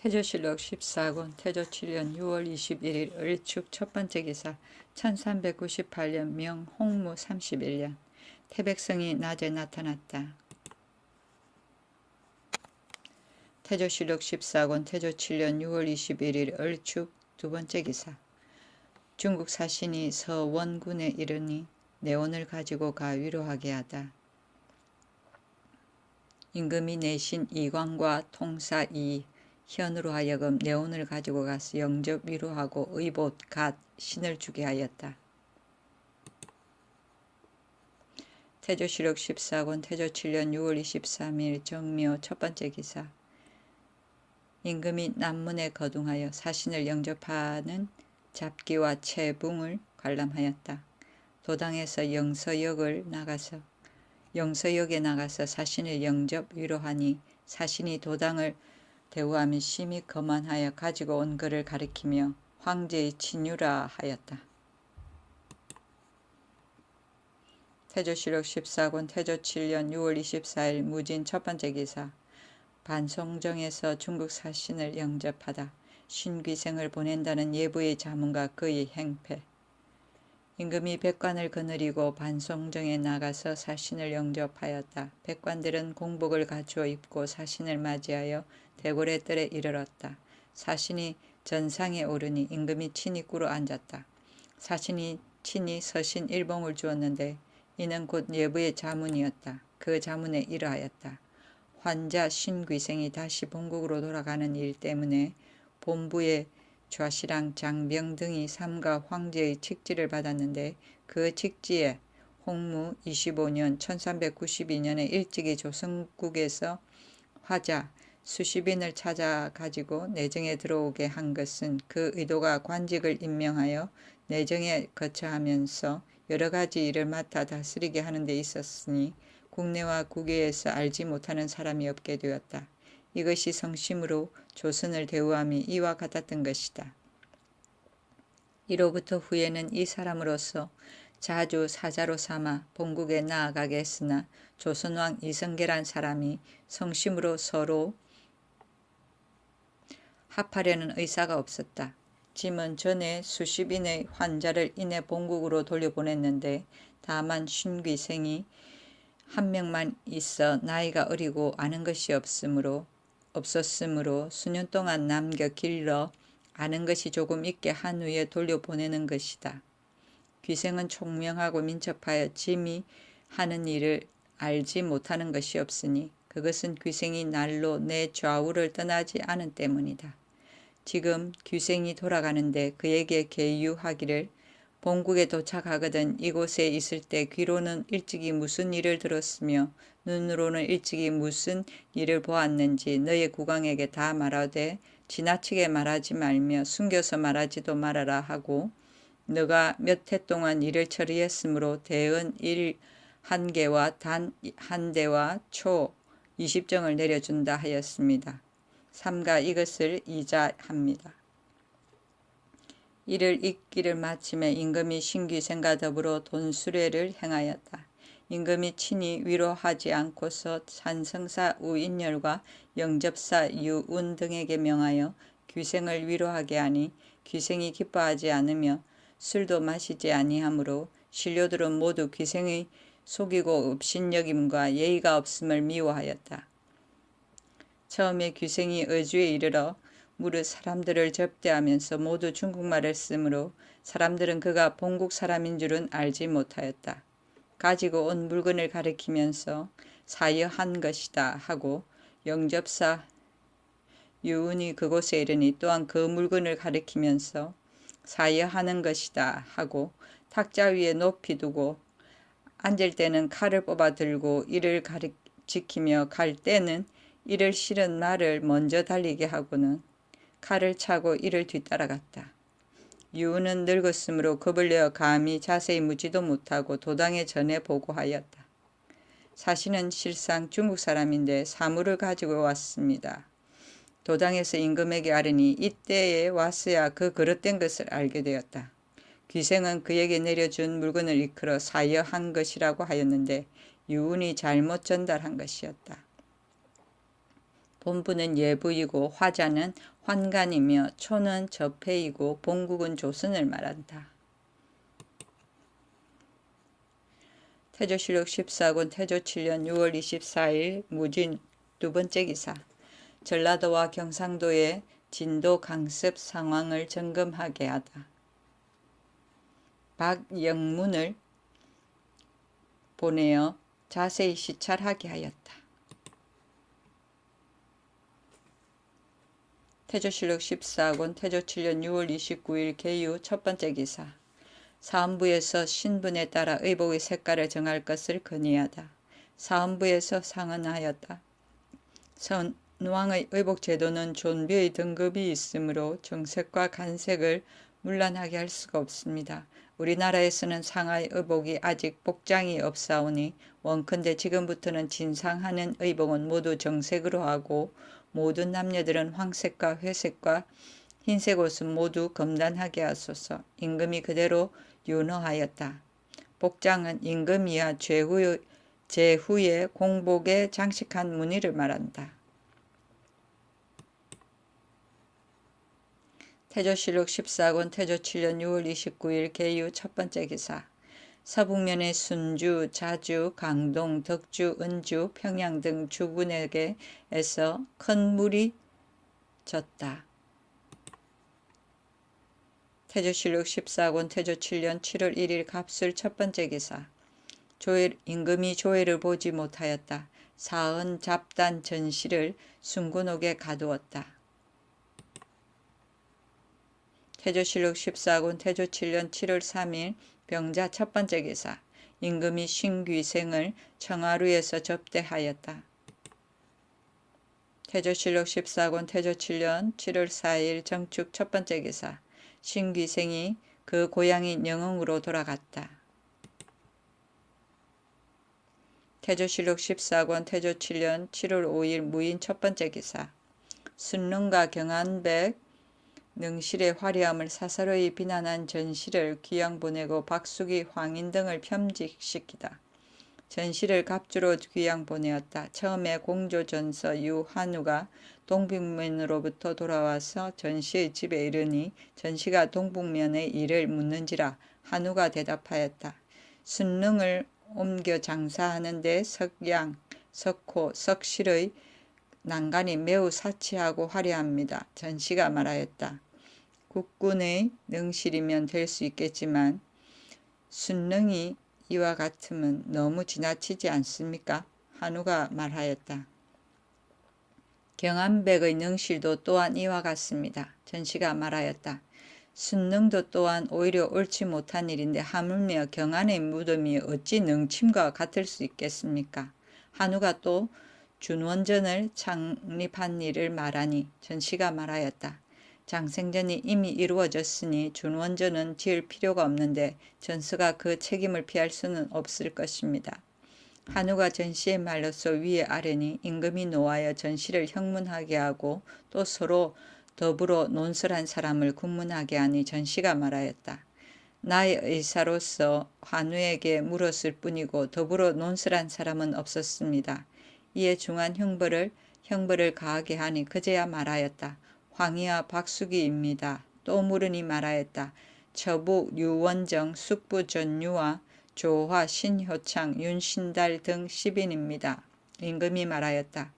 태조실록 14권 태조 7년 6월 21일 을축 첫 번째 기사 1398년 명 홍무 31년 태백성이 낮에 나타났다. 태조실록 14권 태조 7년 6월 21일 을축 두 번째 기사 중국 사신이 서원군에 이르니 내원을 가지고 가 위로하게 하다. 임금이 내신 이광과 통사 이 현으로 하여금 내온을 가지고 가서 영접 위로하고 의봇 갓 신을 주게 하였다. 태조실록 14권 태조 7년 6월 23일 정묘 첫 번째 기사 임금이 남문에 거둥하여 사신을 영접하는 잡기와 채붕을 관람하였다. 도당에서 영서역을 나가서 영서역에 나가서 사신을 영접 위로하니 사신이 도당을 대우하며 심히 거만하여 가지고 온 그를 가리키며 황제의 친유라 하였다. 태조실록 14권 태조 7년 6월 24일 무진 첫 번째 기사. 반송정에서 중국 사신을 영접하다. 신귀생을 보낸다는 예부의 자문과 그의 행패 임금이 백관을 거느리고 반송정에 나가서 사신을 영접하였다. 백관들은 공복을 갖추어 입고 사신을 맞이하여 대궐의 뜰에 이르렀다. 사신이 전상에 오르니 임금이 친히 꿇어 앉았다. 사신이 친히 서신 일봉을 주었는데 이는 곧 예부의 자문이었다. 그 자문에 이러하였다. 환자 신귀생이 다시 본국으로 돌아가는 일 때문에 본부의 좌시랑 장병 등이 삼가 황제의 칙지를 받았는데 그 칙지에 홍무 25년 1392년에 일찍이 조선국에서 화자 수십인을 찾아 가지고 내정에 들어오게 한 것은 그 의도가 관직을 임명하여 내정에 거처하면서 여러 가지 일을 맡아 다스리게 하는 데 있었으니 국내와 국외에서 알지 못하는 사람이 없게 되었다. 이것이 성심으로 조선을 대우함이 이와 같았던 것이다. 이로부터 후에는 이 사람으로서 자주 사자로 삼아 본국에 나아가게 했으나 조선왕 이성계란 사람이 성심으로 서로 합하려는 의사가 없었다. 짐은 전에 수십인의 환자를 인해 본국으로 돌려보냈는데 다만 신귀생이 한 명만 있어 나이가 어리고 아는 것이 없으므로 없었으므로 수년 동안 남겨 길러 아는 것이 조금 있게 한 후에 돌려보내는 것이다. 귀생은 총명하고 민첩하여 짐이 하는 일을 알지 못하는 것이 없으니 그것은 귀생이 날로 내 좌우를 떠나지 않은 때문이다. 지금 귀생이 돌아가는데 그에게 계유하기를 본국에 도착하거든 이곳에 있을 때 귀로는 일찍이 무슨 일을 들었으며 눈으로는 일찍이 무슨 일을 보았는지 너의 국왕에게 다 말하되 지나치게 말하지 말며 숨겨서 말하지도 말아라 하고 너가 몇 해 동안 일을 처리했으므로 대은 일 한 개와 단 한 대와 초 20정을 내려준다 하였습니다. 삼가 이것을 이자합니다. 이를 읽기를 마침에 임금이 신귀생과 더불어 돈수레를 행하였다. 임금이 친히 위로하지 않고서 산성사 우인열과 영접사 유운 등에게 명하여 귀생을 위로하게 하니 귀생이 기뻐하지 않으며 술도 마시지 아니하므로 신료들은 모두 귀생의 속이고 업신여김과 예의가 없음을 미워하였다. 처음에 귀생이 어주에 이르러 무릇 사람들을 접대하면서 모두 중국말을 쓰므로 사람들은 그가 본국 사람인 줄은 알지 못하였다. 가지고 온 물건을 가리키면서 사여한 것이다 하고 영접사 유운이 그곳에 이르니 또한 그 물건을 가리키면서 사여하는 것이다 하고 탁자 위에 높이 두고 앉을 때는 칼을 뽑아 들고 이를 가리 지키며 갈 때는 이를 실은 말을 먼저 달리게 하고는 칼을 차고 이를 뒤따라갔다. 유우는 늙었으므로 겁을 내어 감히 자세히 묻지도 못하고 도당에 전해 보고하였다. 사신은 실상 중국 사람인데 사물을 가지고 왔습니다. 도당에서 임금에게 아뢰니 이때에 왔어야 그 그릇된 것을 알게 되었다. 귀생은 그에게 내려준 물건을 이끌어 사여한 것이라고 하였는데 유운이 잘못 전달한 것이었다. 본부는 예부이고 화자는 환관이며 초는 저패이고 본국은 조선을 말한다. 태조실록 14권 태조 7년 6월 24일 무진 두 번째 기사 전라도와 경상도의 진도 강습 상황을 점검하게 하다. 박영문을 보내어 자세히 시찰하게 하였다. 태조실록 14권 태조 7년 6월 29일 개유 첫 번째 기사 사헌부에서 신분에 따라 의복의 색깔을 정할 것을 건의하다. 사헌부에서 상언하였다. 선왕의 의복 제도는 존비의 등급이 있으므로 정색과 간색을 문란하게 할 수가 없습니다. 우리나라에서는 상하의 의복이 아직 복장이 없사오니 원컨대 지금부터는 진상하는 의복은 모두 정색으로 하고 모든 남녀들은 황색과 회색과 흰색 옷은 모두 검단하게 하소서. 임금이 그대로 윤허하였다. 복장은 임금이야 제후의, 제후에 공복에 장식한 무늬를 말한다. 태조실록 14권 태조 7년 6월 29일 개유 첫 번째 기사 서북면의 순주, 자주, 강동, 덕주, 은주, 평양 등 주군에게에서 큰 물이 졌다. 태조실록 14권 태조 7년 7월 1일 갑술 첫 번째 기사 조엘, 임금이 조회를 보지 못하였다. 사은 잡단 전시를 순군옥에 가두었다. 태조실록 14권 태조 7년 7월 3일 병자 첫 번째 기사 임금이 신귀생을 청하루에서 접대하였다. 태조실록 14권 태조 7년 7월 4일 정축 첫 번째 기사 신귀생이 그 고향인 영흥으로 돌아갔다. 태조실록 14권 태조 7년 7월 5일 무인 첫 번째 기사 순릉과 경안백 능실의 화려함을 사사로이 비난한 전시를 귀양 보내고 박숙이 황인 등을 편직시키다. 전시를 갑주로 귀양 보내었다. 처음에 공조전서 유한우가 동북면으로부터 돌아와서 전시의 집에 이르니 전시가 동북면의 일을 묻는지라 한우가 대답하였다. 순릉을 옮겨 장사하는데 석양, 석호, 석실의 난간이 매우 사치하고 화려합니다. 전시가 말하였다. 국군의 능실이면 될 수 있겠지만 순능이 이와 같으면 너무 지나치지 않습니까? 한우가 말하였다. 경안백의 능실도 또한 이와 같습니다. 전시가 말하였다. 순능도 또한 오히려 옳지 못한 일인데 하물며 경안의 무덤이 어찌 능침과 같을 수 있겠습니까? 한우가 또 준원전을 창립한 일을 말하니 전시가 말하였다. 장생전이 이미 이루어졌으니 준원전은 지을 필요가 없는데 전서가 그 책임을 피할 수는 없을 것입니다. 한우가 전시의 말로서 위에 아래니 임금이 놓아여 전시를 형문하게 하고 또 서로 더불어 논설한 사람을 군문하게 하니 전시가 말하였다. 나의 의사로서 한우에게 물었을 뿐이고 더불어 논설한 사람은 없었습니다. 이에 중한 형벌을 형벌을 가하게 하니 그제야 말하였다. 황희와 박숙이입니다. 또 물으니 말하였다. 처부 유원정 숙부 전유와 조화 신효창 윤신달 등 10인입니다. 임금이 말하였다.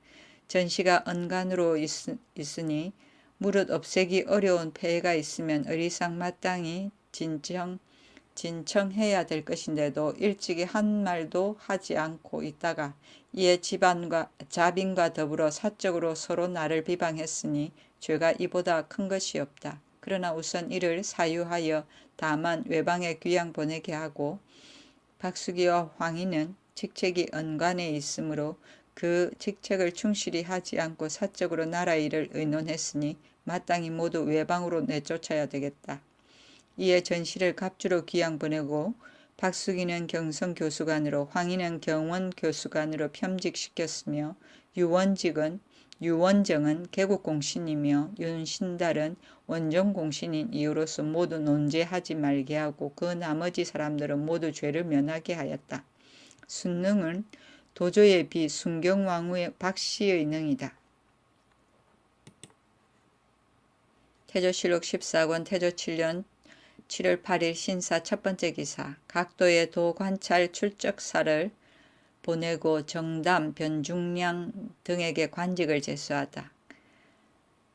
전시가 언간으로 있, 있으니 무릇 없애기 어려운 폐해가 있으면 의리상 마땅히 진정 진청해야 될 것인데도 일찍이 한 말도 하지 않고 있다가 이에 집안과 자빈과 더불어 사적으로 서로 나를 비방했으니 죄가 이보다 큰 것이 없다. 그러나 우선 이를 사유하여 다만 외방에 귀양 보내게 하고 박수기와 황희는 직책이 언관에 있으므로 그 직책을 충실히 하지 않고 사적으로 나라 일을 의논했으니 마땅히 모두 외방으로 내쫓아야 되겠다. 이에 전시를 갑주로 귀양 보내고 박수기는 경성 교수관으로 황희는 경원 교수관으로 편직시켰으며 유원직은 유원정은 개국공신이며 윤신달은 원정공신인 이유로서 모두 논제하지 말게 하고 그 나머지 사람들은 모두 죄를 면하게 하였다. 순능은 도조에 비 순경왕후의 박씨의 능이다. 태조실록 14권 태조 7년 7월 8일 신사 첫 번째 기사 각도의 도관찰 출적사를 보내고 정담, 변중량 등에게 관직을 제수하다.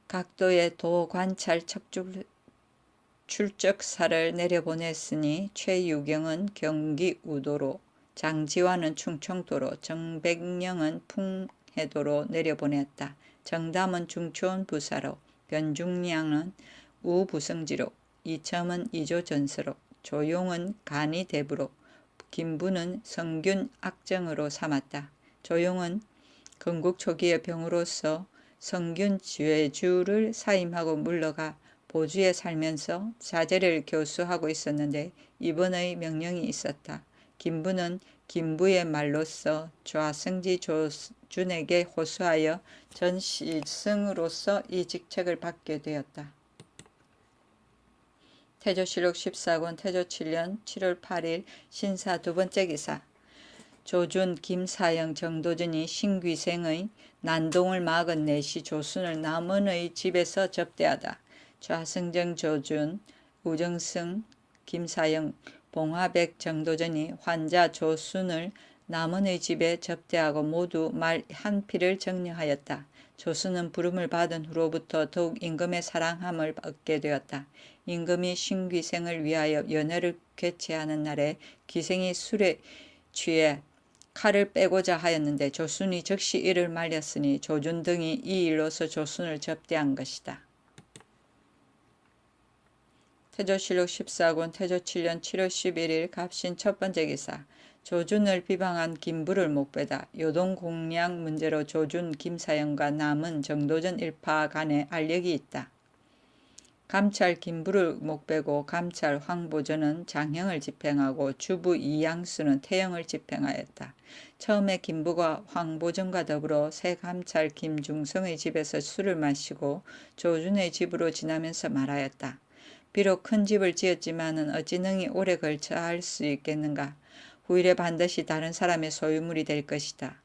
각도의 도 관찰 척출 출적사를 내려보냈으니 최유경은 경기 우도로 장지환은 충청도로 정백령은 풍해도로 내려보냈다. 정담은 중초원 부사로 변중량은 우부성지로 이첨은 이조전서로 조용은 간이 대부로 김부는 성균 악정으로 삼았다. 조용은 건국 초기의 병으로서 성균 죄주를 사임하고 물러가 보주에 살면서 자제를 교수하고 있었는데 이번의 명령이 있었다. 김부는 김부의 말로서 좌승지 조준에게 호소하여 전시승으로서 이 직책을 받게 되었다. 태조실록 14권 태조 7년 7월 8일 신사 두 번째 기사 조준, 김사영, 정도전이 신귀생의 난동을 막은 내시 조순을 남원의 집에서 접대하다. 좌승정 조준, 우정승, 김사영, 봉화백 정도전이 환자 조순을 남원의 집에 접대하고 모두 말 한 피를 정령하였다. 조순은 부름을 받은 후로부터 더욱 임금의 사랑함을 얻게 되었다. 임금이 신귀생을 위하여 연회를 개최하는 날에 기생이 술에 취해 칼을 빼고자 하였는데 조순이 즉시 이를 말렸으니 조준 등이 이 일로서 조순을 접대한 것이다. 태조실록 14권 태조 7년 7월 11일 갑신 첫 번째 기사 조준을 비방한 김부를 목배다. 요동 공량 문제로 조준 김사영과 남은 정도전 일파 간에 알력이 있다. 감찰 김부를 목배고 감찰 황보전은 장형을 집행하고 주부 이양수는 태형을 집행하였다. 처음에 김부가 황보전과 더불어 새 감찰 김중성의 집에서 술을 마시고 조준의 집으로 지나면서 말하였다. 비록 큰 집을 지었지만은 어찌 능히 오래 걸쳐 할 수 있겠는가. 후일에 반드시 다른 사람의 소유물이 될 것이다.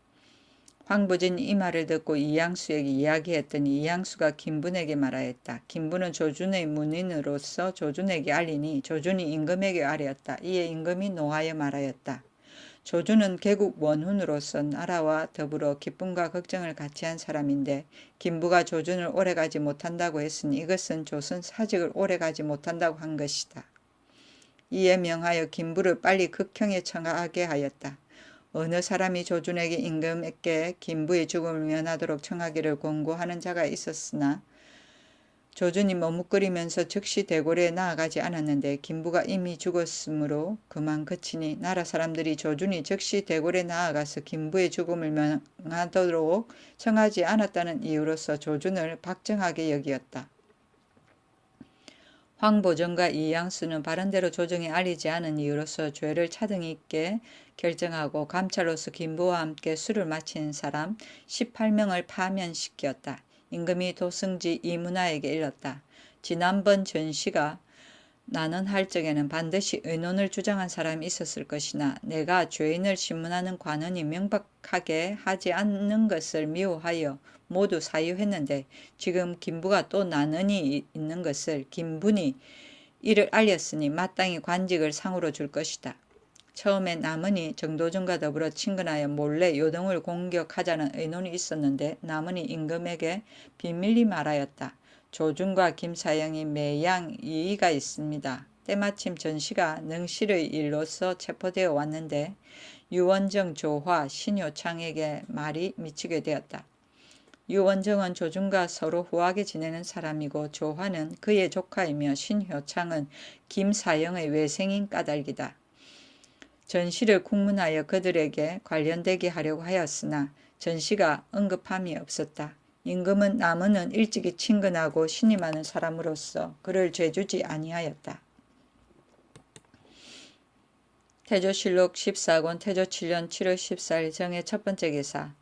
황보진이 이 말을 듣고 이양수에게 이야기했더니 이양수가 김분에게 말하였다. 김분은 조준의 문인으로서 조준에게 알리니 조준이 임금에게 알렸다. 이에 임금이 노하여 말하였다. 조준은 개국 원훈으로서 나라와 더불어 기쁨과 걱정을 같이 한 사람인데 김부가 조준을 오래가지 못한다고 했으니 이것은 조선 사직을 오래가지 못한다고 한 것이다. 이에 명하여 김부를 빨리 극형에 청하게 하였다. 어느 사람이 조준에게 임금에게 김부의 죽음을 면하도록 청하기를 권고하는 자가 있었으나 조준이 머뭇거리면서 즉시 대궐에 나아가지 않았는데 김부가 이미 죽었으므로 그만 그치니 나라 사람들이 조준이 즉시 대궐에 나아가서 김부의 죽음을 명하도록 청하지 않았다는 이유로서 조준을 박정하게 여기었다. 황보정과 이양수는 바른대로 조정에 알리지 않은 이유로서 죄를 차등이 있게 결정하고 감찰로서 김부와 함께 술을 마친 사람 18명을 파면시켰다. 임금이 도승지 이문화에게 일렀다. 지난번 전시가 나는 할 적에는 반드시 의논을 주장한 사람이 있었을 것이나 내가 죄인을 신문하는 관원이 명백하게 하지 않는 것을 미워하여 모두 사유했는데 지금 김부가 또 나는이 있는 것을 김분이 이를 알렸으니 마땅히 관직을 상으로 줄 것이다. 처음에 남은이 정도전과 더불어 친근하여 몰래 요동을 공격하자는 의논이 있었는데 남은이 임금에게 비밀리 말하였다. 조준과 김사영이 매양 이의가 있습니다. 때마침 전시가 능실의 일로서 체포되어 왔는데 유원정 조화 신효창에게 말이 미치게 되었다. 유원정은 조준과 서로 후하게 지내는 사람이고 조화는 그의 조카이며 신효창은 김사영의 외생인 까닭이다. 전시를 국문하여 그들에게 관련되게 하려고 하였으나 전시가 언급함이 없었다. 임금은 남은은 일찍이 친근하고 신임하는 사람으로서 그를 죄주지 아니하였다. 태조실록 14권 태조 7년 7월 14일 정의 첫 번째 기사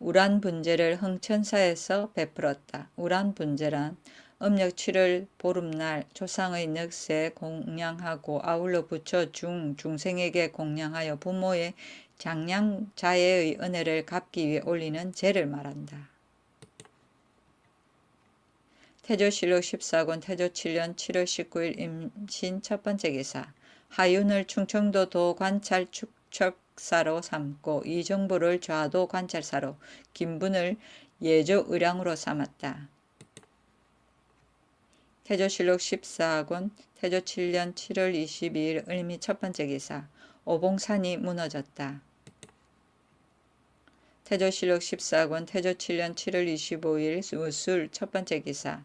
우란 분재를 흥천사에서 베풀었다. 우란 분재란 음력 7월 보름날 조상의 늑세 공양하고 아울러 부처 중 중생에게 공양하여 부모의 장량 자애의 은혜를 갚기 위해 올리는 제를 말한다. 태조실록 14권 태조 7년 7월 19일 임신 첫 번째 기사 하윤을 충청도 도 관찰 축 척사로 삼고 이정보를 좌도 관찰사로 김분을 예조 의량으로 삼았다. 태조실록 14권 태조 7년 7월 22일 을미 첫 번째 기사 오봉산이 무너졌다. 태조실록 14권 태조 7년 7월 25일 우술 첫 번째 기사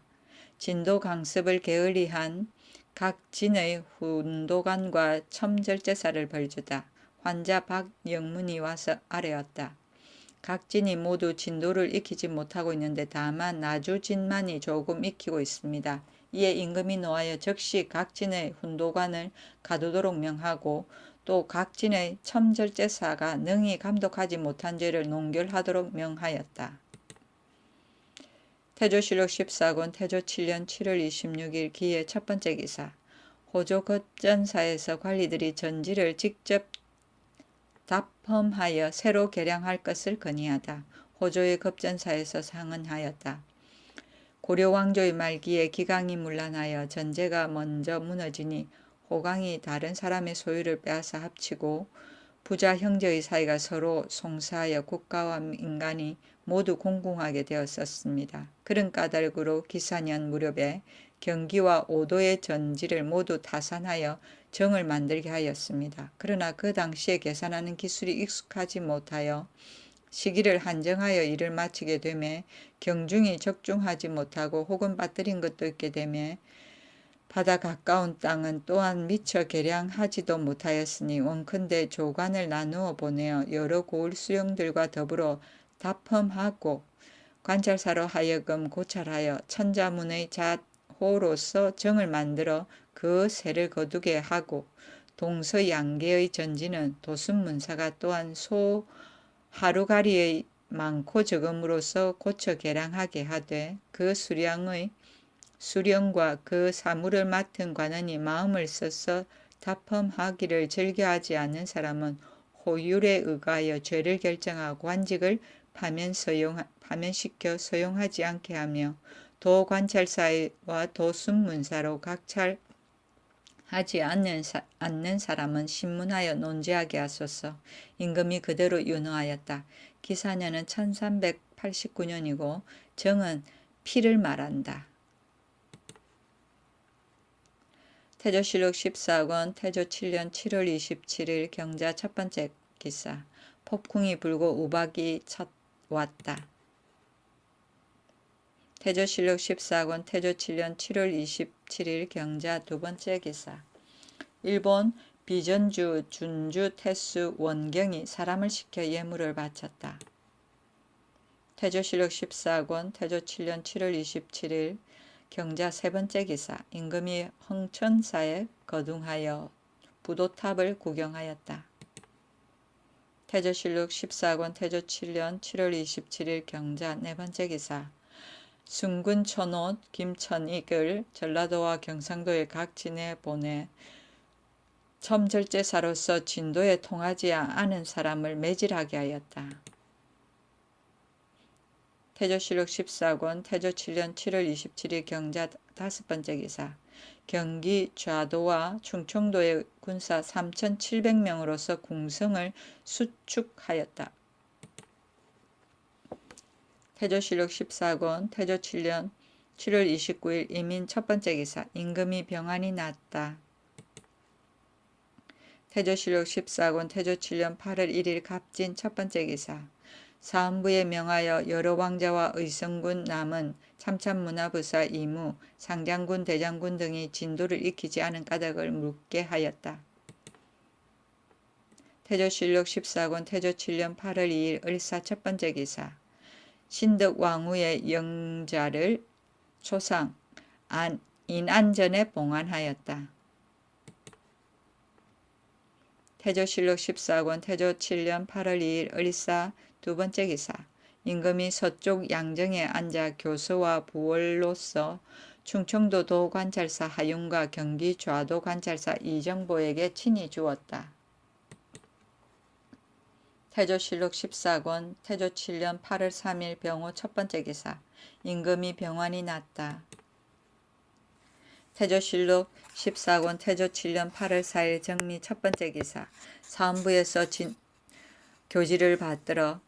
진도 강습을 게을리한 각 진의 훈도관과 첨절제사를 벌주다. 환자 박영문이 와서 아뢰었다. 각 진이 모두 진도를 익히지 못하고 있는데 다만 나주진만이 조금 익히고 있습니다. 이에 임금이 노하여 즉시 각 진의 훈도관을 가두도록 명하고 또 각 진의 첨절제사가 능히 감독하지 못한 죄를 농결하도록 명하였다. 태조실록 14권 태조 7년 7월 26일 기의 첫 번째 기사 호조 급전사에서 관리들이 전지를 직접 답험하여 새로 개량할 것을 건의하다. 호조의 급전사에서 상언하였다. 고려 왕조의 말기에 기강이 문란하여 전제가 먼저 무너지니 호강이 다른 사람의 소유를 빼앗아 합치고 부자 형제의 사이가 서로 송사하여 국가와 인간이 모두 공공하게 되었었습니다. 그런 까닭으로 기사년 무렵에 경기와 오도의 전지를 모두 타산하여 정을 만들게 하였습니다. 그러나 그 당시에 계산하는 기술이 익숙하지 못하여 시기를 한정하여 일을 마치게 되매 경중이 적중하지 못하고 혹은 빠뜨린 것도 있게 되매 바다 가까운 땅은 또한 미처 개량하지도 못하였으니 원컨대 조관을 나누어 보내어 여러 고을 수령들과 더불어 답험하고 관찰사로 하여금 고찰하여 천자문의 자 호로서 정을 만들어 그 세를 거두게 하고 동서양계의 전지는 도순문사가 또한 소 하루가리의 많고 적음으로써 고쳐 개량하게 하되 그 수량의 수령과 그 사물을 맡은 관원이 마음을 써서 답험하기를 즐겨하지 않는 사람은 호율에 의하여 죄를 결정하고 관직을 파면 서용, 파면시켜 소용하지 않게 하며 도관찰사와 도순문사로 각찰 하지 않는, 사, 않는 사람은 신문하여 논제하게 하소서. 임금이 그대로 윤허하였다. 기사년은 1389년이고 정은 피를 말한다. 태조실록 14권 태조 7년 7월 27일 경자 첫 번째 기사 폭풍이 불고 우박이 첫 왔다. 태조실록 14권 태조 7년 7월 27일 경자 두 번째 기사 일본 비전주 준주 태수 원경이 사람을 시켜 예물을 바쳤다. 태조실록 14권 태조 7년 7월 27일 경자 세 번째 기사 임금이 흥천사에 거둥하여 부도탑을 구경하였다. 태조실록 14권 태조 7년 7월 27일 경자 네 번째 기사 순군 천옷 김천익을 전라도와 경상도의 각 진에 보내 첨절제사로서 진도에 통하지 않은 사람을 매질하게 하였다. 태조실록 14권 태조 7년 7월 27일 경자 다섯 번째 기사 경기 좌도와 충청도의 군사 3,700명으로서 궁성을 수축하였다. 태조실록 14권 태조 7년 7월 29일 이민 첫 번째 기사 임금이 병환이 났다. 태조실록 14권 태조 7년 8월 1일 갑진 첫 번째 기사 사헌부에 명하여 여러 왕자와 의성군 남은 참참문화부사 이무, 상장군 대장군 등이 진도를 익히지 않은 까닭을 묻게 하였다. 태조실록 14권 태조 7년 8월 2일 을사 첫 번째 기사 신덕 왕후의 영자를 초상 안, 인안전에 봉안하였다. 태조실록 14권 태조 7년 8월 2일 을사 두 번째 기사 임금이 서쪽 양정에 앉아 교수와 부월로서 충청도 도관찰사 하윤과 경기 좌도 관찰사 이정보에게 친히 주었다. 태조실록 14권 태조 7년 8월 3일 병호 첫 번째 기사 임금이 병환이 났다. 태조실록 14권 태조 7년 8월 4일 정미 첫 번째 기사 사헌부에서 진, 교지를 받들어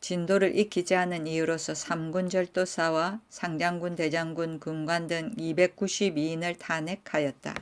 진도를 익히지 않은 이유로서 삼군 절도사와 상장군, 대장군, 군관 등 292인을 탄핵하였다.